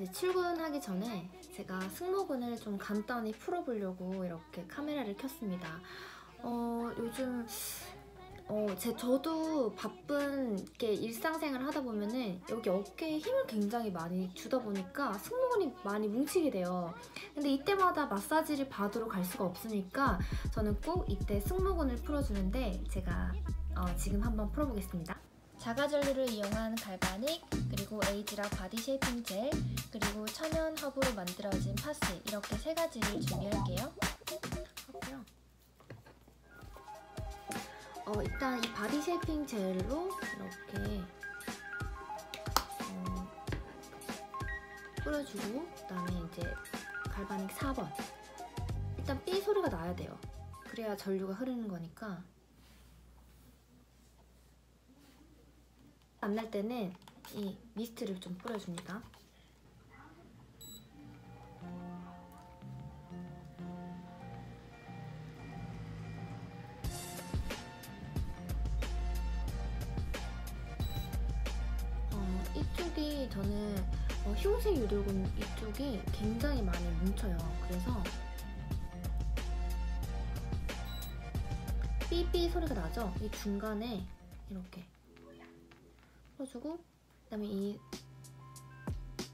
이제 출근하기 전에 제가 승모근을 좀 간단히 풀어보려고 이렇게 카메라를 켰습니다. 어, 요즘 어, 제 저도 바쁜 게 일상생활을 하다 보면은 여기 어깨에 힘을 굉장히 많이 주다 보니까 승모근이 많이 뭉치게 돼요. 근데 이때마다 마사지를 받으러 갈 수가 없으니까 저는 꼭 이때 승모근을 풀어주는데 제가 어, 지금 한번 풀어보겠습니다. 자가전류를 이용한 갈바닉, 그리고 에이지라 바디 쉐이핑 젤, 그리고 천연 허브로 만들어진 파스 이렇게 세 가지를 준비할게요. 어, 일단 이 바디 쉐이핑 젤로 이렇게 어, 뿌려주고 그다음에 이제 갈바닉 4번 일단 삐 소리가 나야 돼요. 그래야 전류가 흐르는 거니까 안 날 때는 이 미스트를 좀 뿌려줍니다. 어, 이쪽이 저는 어, 흉쇄 유돌근 이쪽이 굉장히 많이 뭉쳐요. 그래서 삐삐 소리가 나죠? 이 중간에 이렇게 풀어주고 그다음에 이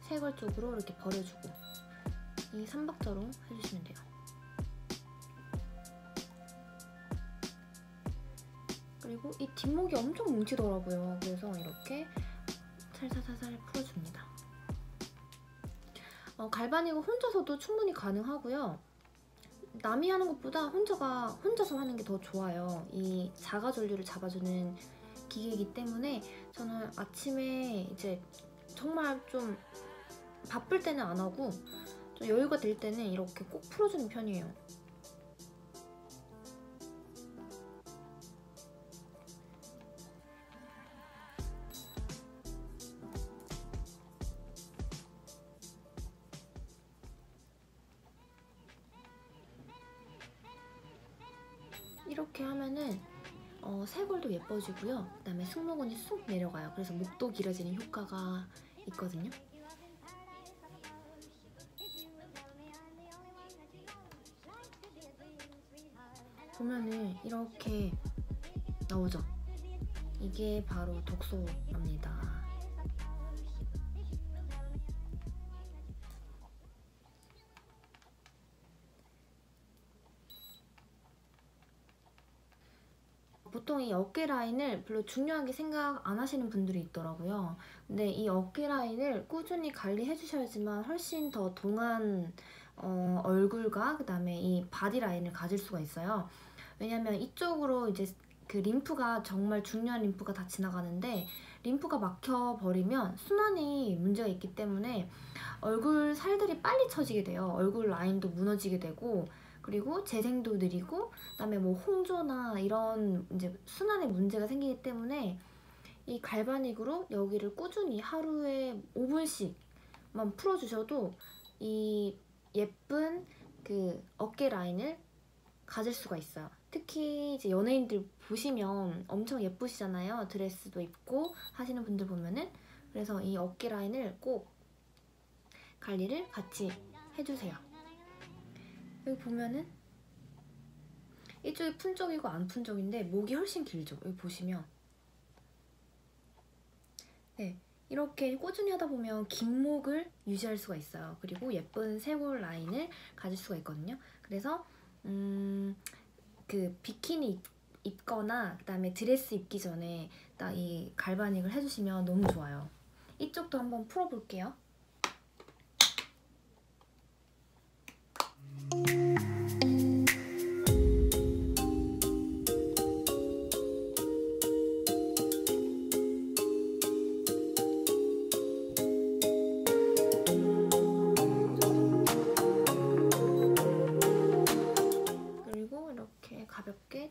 세걸 쪽으로 이렇게 버려주고 이 삼박자로 해주시면 돼요. 그리고 이 뒷목이 엄청 뭉치더라고요. 그래서 이렇게 살살살살 풀어줍니다. 어, 갈바닉은 혼자서도 충분히 가능하고요. 남이 하는 것보다 혼자가 혼자서 하는 게 더 좋아요. 이 자가 전류를 잡아주는 기계이기 때문에 저는 아침에 이제 정말 좀 바쁠 때는 안 하고 좀 여유가 될 때는 이렇게 꼭 풀어주는 편이에요. 이렇게 하면은 어, 쇄골도 예뻐지고요. 그 다음에 승모근이 쑥 내려가요. 그래서 목도 길어지는 효과가 있거든요. 보면은 이렇게 나오죠. 이게 바로 독소랍니다. 어깨 라인을 별로 중요하게 생각 안 하시는 분들이 있더라고요. 근데 이 어깨 라인을 꾸준히 관리해 주셔야지만 훨씬 더 동안 어, 얼굴과 그 다음에 이 바디 라인을 가질 수가 있어요. 왜냐면 이쪽으로 이제 그 림프가 정말 중요한 림프가 다 지나가는데 림프가 막혀 버리면 순환이 문제가 있기 때문에 얼굴 살들이 빨리 처지게 돼요. 얼굴 라인도 무너지게 되고 그리고 재생도 느리고 그다음에 뭐 홍조나 이런 이제 순환에 문제가 생기기 때문에 이 갈바닉으로 여기를 꾸준히 하루에 5분씩만 풀어주셔도 이 예쁜 그 어깨 라인을 가질 수가 있어요. 특히 이제 연예인들 보시면 엄청 예쁘시잖아요. 드레스도 입고 하시는 분들 보면은 그래서 이 어깨 라인을 꼭 관리를 같이 해주세요. 여기 보면은 이쪽이 푼 쪽이고 안 푼 쪽인데 목이 훨씬 길죠. 여기 보시면 네 이렇게 꾸준히 하다 보면 긴 목을 유지할 수가 있어요. 그리고 예쁜 쇄골 라인을 가질 수가 있거든요. 그래서 음, 그 비키니 입, 입거나 그다음에 드레스 입기 전에 딱 이 갈바닉을 해주시면 너무 좋아요. 이쪽도 한번 풀어볼게요.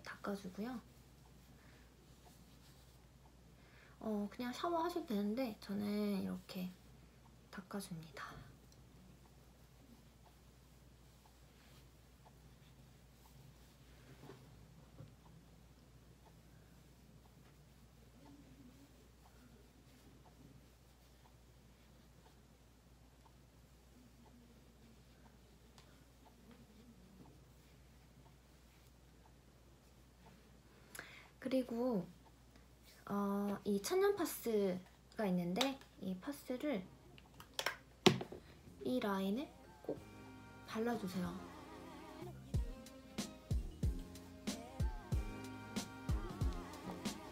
닦아주고요. 어, 그냥 샤워하셔도 되는데 저는 이렇게 닦아줍니다. 그리고 어, 이 천연 파스가 있는데 이 파스를 이 라인에 꼭 발라주세요.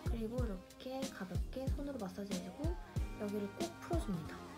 그리고 이렇게 가볍게 손으로 마사지 해주고 여기를 꼭 풀어줍니다.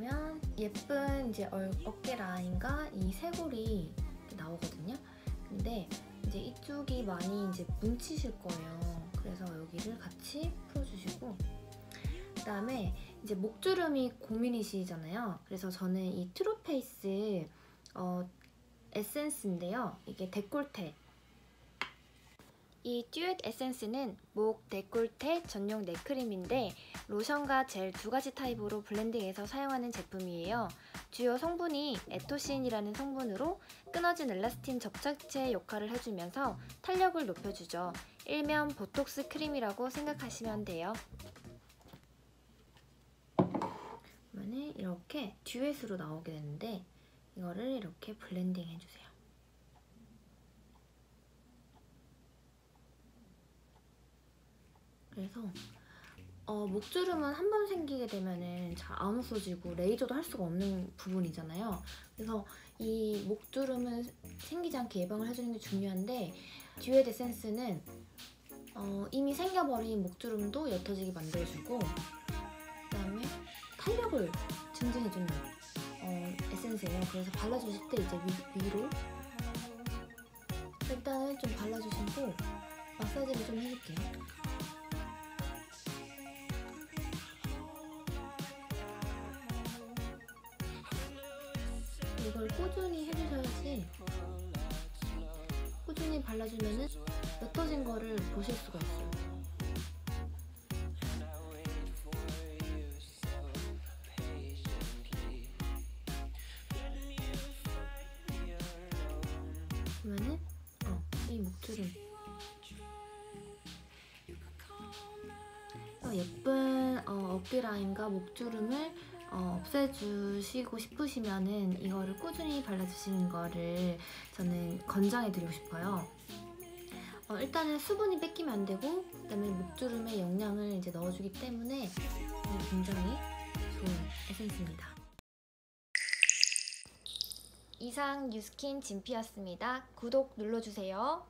그러면 예쁜 이제 얼- 어깨 라인과 이 쇄골이 나오거든요. 근데 이제 이쪽이 많이 이제 뭉치실 거예요. 그래서 여기를 같이 풀어주시고 그다음에 이제 목주름이 고민이시잖아요. 그래서 저는 이 트루페이스 어, 에센스인데요. 이게 데콜테 이 듀엣 에센스는 목 데콜테 전용 넥크림인데 로션과 젤 두 가지 타입으로 블렌딩해서 사용하는 제품이에요. 주요 성분이 에토신이라는 성분으로 끊어진 엘라스틴 접착제 역할을 해주면서 탄력을 높여주죠. 일면 보톡스 크림이라고 생각하시면 돼요. 그러면 이렇게 듀엣으로 나오게 되는데 이거를 이렇게 블렌딩 해주세요. 그래서 어, 목주름은 한 번 생기게 되면은 잘 안 없어지고 레이저도 할 수가 없는 부분이잖아요. 그래서 이 목주름은 생기지 않게 예방을 해주는 게 중요한데 듀엣 에센스는 어, 이미 생겨버린 목주름도 옅어지게 만들어주고 그다음에 탄력을 증진해주는 어, 에센스예요. 그래서 발라주실 때 이제 위, 위로 일단은 좀 발라주시고 마사지를 좀 해줄게요. 꾸준히 해주셔야지 꾸준히 발라주면은 옅어진 거를 보실 수가 있어요. 그러면은 어, 이 목주름 어, 예쁜 어, 어깨 라인과 목주름을 어, 없애주시고 싶으시면은 이거를 꾸준히 발라주시는 거를 저는 권장해드리고 싶어요. 어, 일단은 수분이 뺏기면 안 되고 그다음에 목주름에 영양을 이제 넣어주기 때문에 굉장히 좋은 에센스입니다. 이상 뉴스킨 진피였습니다. 구독 눌러주세요.